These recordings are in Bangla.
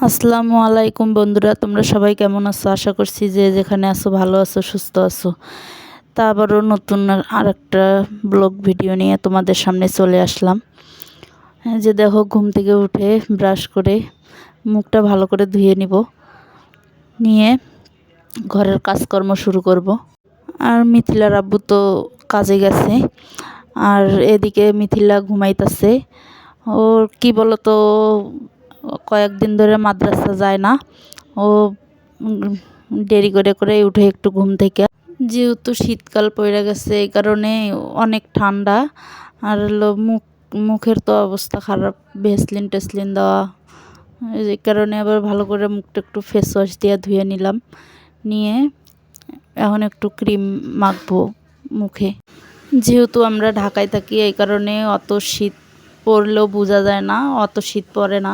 আসসালামু আলাইকুম বন্ধুরা, তোমরা সবাই কেমন আছো? আশা করছি যে যেখানে আছো ভালো আছো, সুস্থ আছো। তা আবারও নতুন আর একটা ব্লগ ভিডিও নিয়ে তোমাদের সামনে চলে আসলাম। যে দেখো, ঘুম থেকে উঠে ব্রাশ করে মুখটা ভালো করে ধুয়ে নিব। নিয়ে ঘরের কাজকর্ম শুরু করব। আর মিথিলার আব্বু তো কাজে গেছে। আর এদিকে মিথিলা ঘুমাইতেছে। ওর কি বলতো কয়েকদিন ধরে মাদ্রাসা যায় না। ও দেরি করে করে উঠে একটু ঘুম থেকে। যেহেতু শীতকাল পড়ে গেছে, এই কারণে অনেক ঠান্ডা। আর হলো মুখ, মুখের তো অবস্থা খারাপ, ভেসলিন টেসলিন দেওয়া। এই কারণে আবার ভালো করে মুখটা একটু ফেস ওয়াশ দিয়ে ধুয়ে নিলাম। নিয়ে এখন একটু ক্রিম মাখবো মুখে। যেহেতু আমরা ঢাকায় থাকি, এই কারণে অত শীত পড়লেও বোঝা যায় না, অত শীত পড়ে না।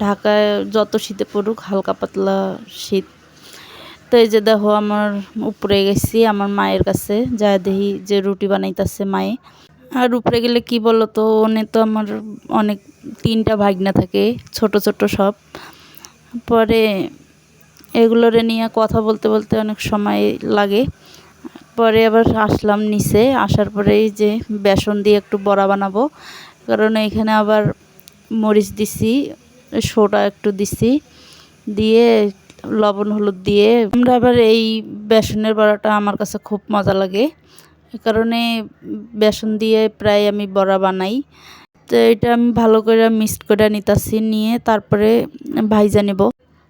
ঢাকায় যত শীতে পড়ুক, হালকা পাতলা শীত। তো এই যে দেখো, আমার উপরে গেছি, আমার মায়ের কাছে। যা দেখি যে রুটি বানাইতেছে মায়ে। আর উপরে গেলে কি বলো তো ওনে তো আমার অনেক, তিনটা ভাগনা থাকে, ছোট ছোট সব। পরে এগুলোরে নিয়ে কথা বলতে বলতে অনেক সময় লাগে। পরে আবার আসলাম নিচে, আসার পরেই যে বেসন দিয়ে একটু বড়া বানাবো। কারণ এখানে আবার মরিচ দিছি সোডা একটু দিছি। দিয়ে লবণ, হলুদ দিয়ে আমরা আবার এই বেসনের বড়াটা আমার কাছে খুব মজা লাগে। এ কারণে বেসন দিয়ে প্রায় আমি বড়া বানাই। তো এটা আমি ভালো করে মিক্সড করে নিতাছি, নিয়ে তারপরে ভাইজা নেব।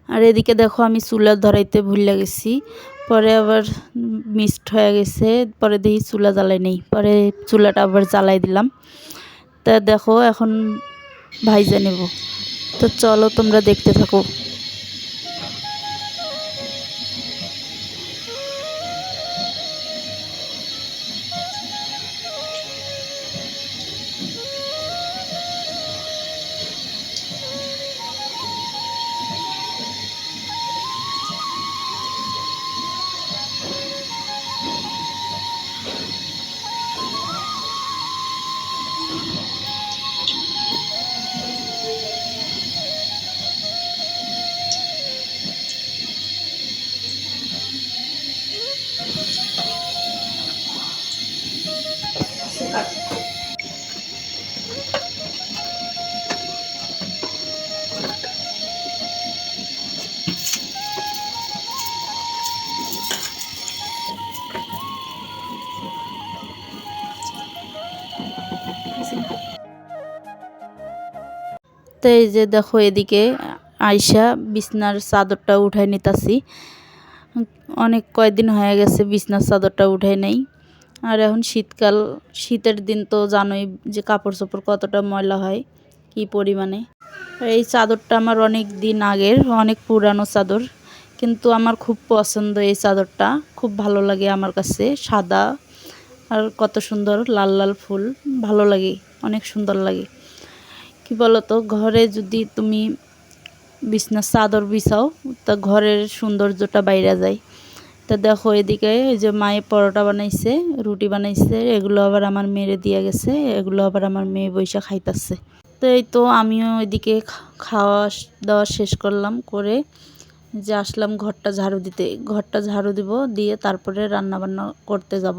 আর এদিকে দেখো আমি চুলা ধরাইতে ভুলে গেছি। পরে আবার মিক্সড হয়ে গেছে, পরে দেখি চুলা জ্বালাই নেই। পরে চুলাটা আবার জ্বালাই দিলাম। তা দেখো এখন ভাইজা নেব। তো চলো তোমরা দেখতে থাকো তো এই যে দেখো এদিকে আয়সা বিছনার চাদরটা উঠাই নিতাছি। অনেক কয়দিন হয়ে গেছে বিছনার চাদরটা উঠাই নেই। আর এখন শীতকাল, শীতের দিন তো জানোই যে কাপড় চোপড় কতটা ময়লা হয়, কি পরিমাণে। এই চাদরটা আমার অনেক দিন আগের, অনেক পুরানো চাদর। কিন্তু আমার খুব পছন্দ এই চাদরটা, খুব ভালো লাগে আমার কাছে, সাদা আর কত সুন্দর, লাল লাল ফুল, ভালো লাগে, অনেক সুন্দর লাগে। কি বলতো? ঘরে যদি তুমি বিছনার চাদর বিছাও, তা ঘরের সৌন্দর্যটা বাইরে যায়। তা দেখো এদিকে এই যে মায়ে পরোটা বানাইছে, রুটি বানাইছে, এগুলো আবার আমার মেরে দিয়ে গেছে, এগুলো আবার আমার মেয়ে বৈশা খাইতেছে। তো এই তো আমিও এদিকে খাওয়া দাওয়া শেষ করলাম, করে যে আসলাম ঘরটা ঝাড়ু দিতে। ঘরটা ঝাড়ু দিব, দিয়ে তারপরে রান্না বান্না করতে যাব।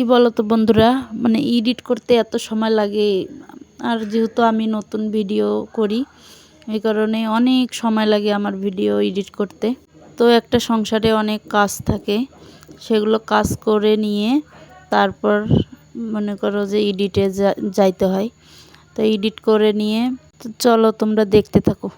কি বলো তো বন্ধুরা? মানে এডিট করতে এত সময় লাগে। আর যেহেতু আমি নতুন ভিডিও করি, এই কারণে অনেক সময় লাগে আমার ভিডিও এডিট করতে। তো একটা সংসারে অনেক কাজ থাকে, সেগুলো কাজ করে নিয়ে তারপর মনে করো যে এডিটে যাইতে হয়। তো এডিট করে নিয়ে চলো তোমরা দেখতে থাকো।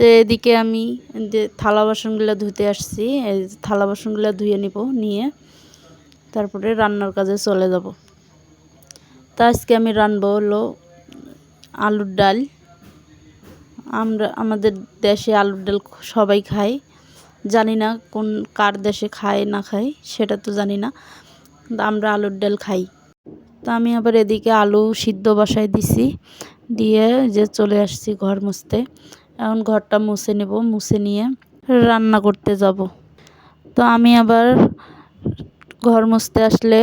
তো এদিকে আমি যে থালা বাসনগুলো ধুতে আসছি, এই থালা বাসনগুলো ধুয়ে নিব, নিয়ে তারপরে রান্নার কাজে চলে যাব। তা আজকে আমি রানবো হলো আলুর ডাল। আমরা, আমাদের দেশে আলুর ডাল সবাই খায়। জানি না কোন, কার দেশে খায়, না খায়, সেটা তো জানি না। আমরা আলুর ডাল খাই। তো আমি আবার এদিকে আলু সিদ্ধ বসাই দিছি। দিয়ে যে চলে আসছি ঘর মুছতে। এখন ঘরটা মুছে নেব, মুছে নিয়ে রান্না করতে যাব। তো আমি আবার ঘর মুছতে আসলে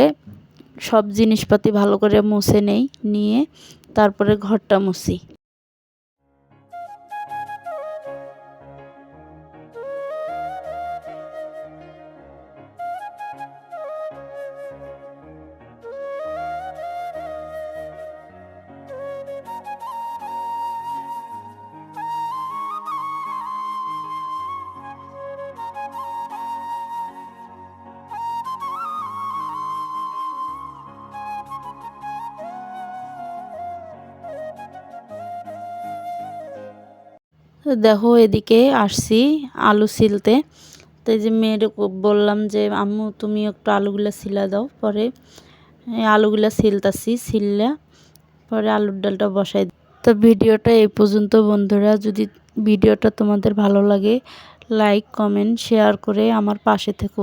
সব জিনিসপাতি ভালো করে মুছে নেই, নিয়ে তারপরে ঘরটা মুছি। দেখো এদিকে আসছি আলু সিলতে। তো এই যে মেয়ের বললাম যে, আম্মু, তুমি একটু আলুগুলো সিলা দাও। পরে আলুগুলো সিলতাছি, সিললে পরে আলুর ডালটা বসাই তো ভিডিওটা এই পর্যন্ত, বন্ধুরা। যদি ভিডিওটা তোমাদের ভালো লাগে, লাইক, কমেন্ট, শেয়ার করে আমার পাশে থেকো।